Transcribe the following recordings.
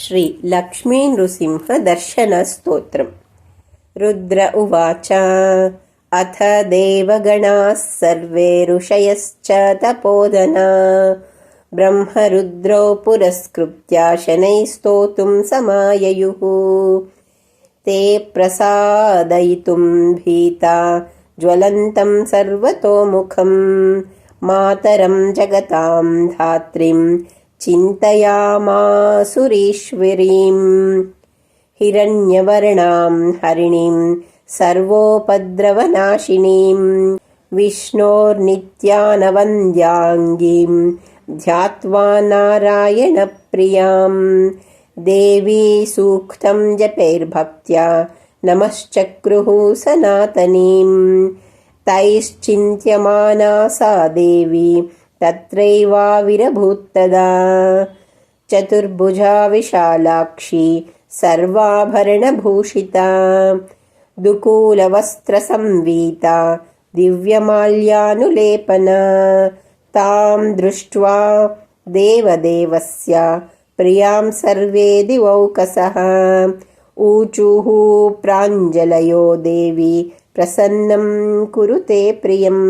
श्रीलक्ष्मीनृसिंहदर्शनस्तोत्रम्। रुद्र उवाच अथ देवगणाः सर्वे ऋषयश्च तपोदना ब्रह्मरुद्रौ पुरस्कृत्या शनैः स्तोतुं समाययुः। ते प्रसादयितुं भीता ज्वलन्तं सर्वतोमुखं मातरं जगतां धात्रीं चिन्तयामासुरीश्वरीम्। हिरण्यवर्णां हरिणीं सर्वोपद्रवनाशिनीं विष्णोर्नित्यानवन्द्याङ्गीं ध्यात्वा नारायणप्रियां देवी सूक्तं जपैर्भक्त्या नमश्चक्रुः सनातनीं तैश्चिन्त्यमाना सा देवी तत्रैवाविरभूत्तदा चतुर्भुजा विशालाक्षी सर्वाभरणभूषिता दुकूलवस्त्रसंवीता दिव्यमाल्यानुलेपना तां दृष्ट्वा देवदेवस्य प्रियां सर्वे दिवौकसः ऊचुः प्राञ्जलयो देवी प्रसन्नं कुरुते प्रियम्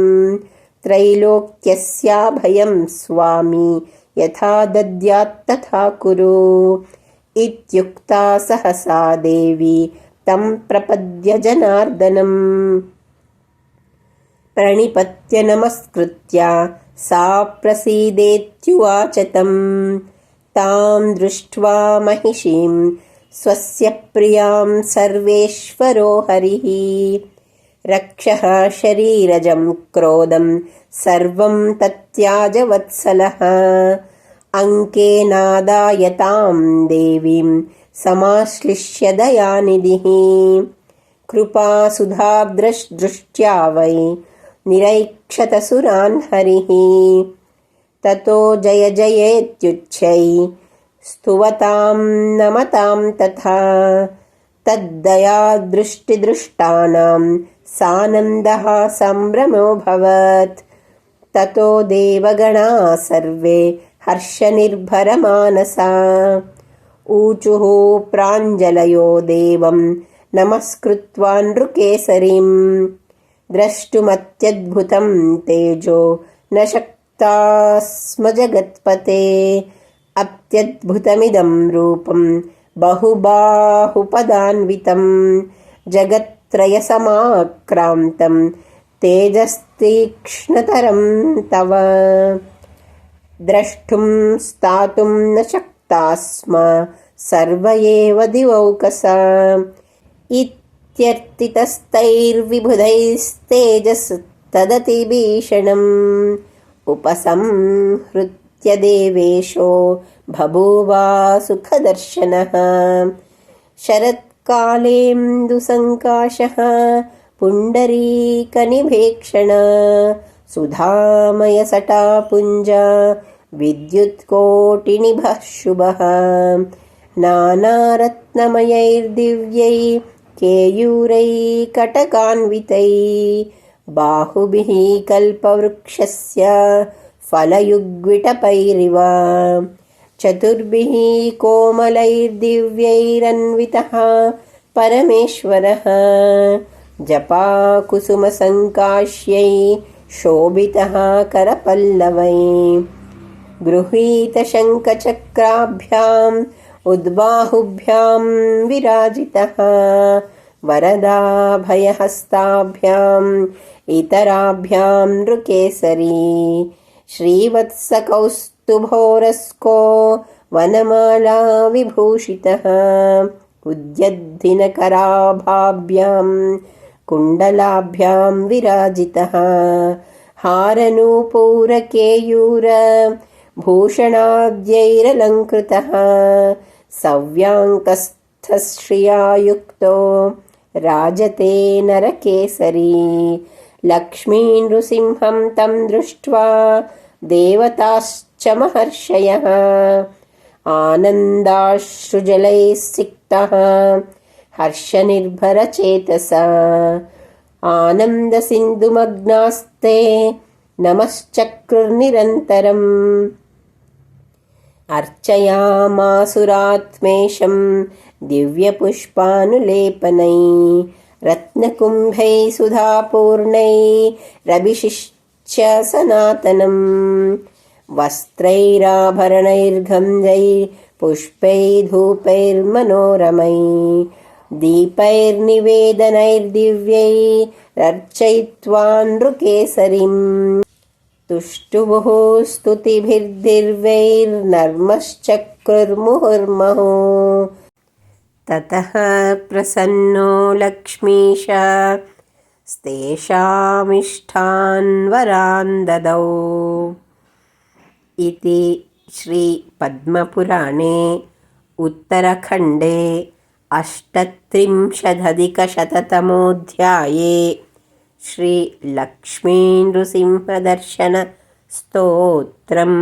त्रैलोक्यस्याभयं स्वामी यथा दद्यात्तथा कुरु इत्युक्ता सहसा देवी तं प्रपद्य जनार्दनम् प्रणिपत्य नमस्कृत्य सा प्रसीदेत्युवाच तं तां दृष्ट्वा महिषीं स्वस्य प्रियां सर्वेश्वरो हरिः रक्षः शरीरजं क्रोधं सर्वं तत्याजवत्सलः। अङ्केनादायतां देवीं समाश्लिष्य दयानिधिः। कृपासुधादृष्ट्या वै निरैक्षतसुरान् हरिः। ततो जय जयेत्युच्चै स्तुवतां नमतां तथा तद्दयादृष्टिदृष्टानां सानन्दः सम्भ्रमोऽभवत् ततो देवगणा सर्वे हर्षनिर्भरमानसा ऊचुः प्राञ्जलयो देवं नमस्कृत्वा नृकेसरीं द्रष्टुमत्यद्भुतं तेजो न शक्ता स्म जगत्पते अत्यद्भुतमिदं रूपं बहुबाहुपदान्वितं जगत्त्रयसमाक्रान्तं तेजस्तीक्ष्णतरं तव। द्रष्टुं स्थातुं न शक्ता स्म सर्व एव दिवौकसा। इत्यर्थितस्तैर्विबुधैस्तेजस्तदतिभीषणम् उपसंहृत्य देवेशो बभूवा सुखदर्शनः शरत्कालेन्दुसङ्काशः पुण्डरीकनिभेक्षण सुधामयसटापुञ्ज विद्युत्कोटिनिभः शुभः। नानारत्नमयैर्दिव्यै केयूरैकटकान्वितै बाहुभिः कल्पवृक्षस्य फलयुग्विटपैरिव चतुर्भिः कोमलैर्दिव्यैरन्वितः परमेश्वरः जपाकुसुमसङ्काश्यै शोभितः करपल्लवै गृहीतशङ्खचक्राभ्याम् उद्बाहुभ्यां विराजितः वरदाभयहस्ताभ्याम् इतराभ्यां नृकेसरी श्रीवत्सकौस्तुभोरस्को वनमाला विभूषितः उद्यद्धिनकराभाभ्यां कुण्डलाभ्यां विराजितः। हारनूपूरकेयूर भूषणाद्यैरलङ्कृतः। सव्याङ्कस्थश्रियायुक्तो राजते नरकेसरी। लक्ष्मीनृसिंहं तं दृष्ट्वा देवताश्च महर्षयः आनन्दाश्रुजलैः सिक्तः हर्षनिर्भरचेतसा आनन्दसिन्धुमग्नास्ते नमश्चक्रुर्निरन्तरम् अर्चयामासुरात्मेशं दिव्यपुष्पानुलेपनै रत्नकुम्भै सुधापूर्णैरभिषिच्य सनातनम् वस्त्रैराभरणैर्गन्धैः धूपैर्मनोरमै दीपैर्निवेदनैर्दिव्यैरर्चयित्वा नृकेसरीम् तुष्टुभुः स्तुतिभिर्दिर्वैर्नर्मश्चक्रुर्मुहुर्महो। ततः प्रसन्नो लक्ष्मीश स्तेषामिष्ठान् वरान् ददौ इति श्रीपद्मपुराणे उत्तरखण्डे अष्टत्रिंशदधिकशततमोऽध्याये श्रीलक्ष्मीनृसिंहदर्शनस्तोत्रम्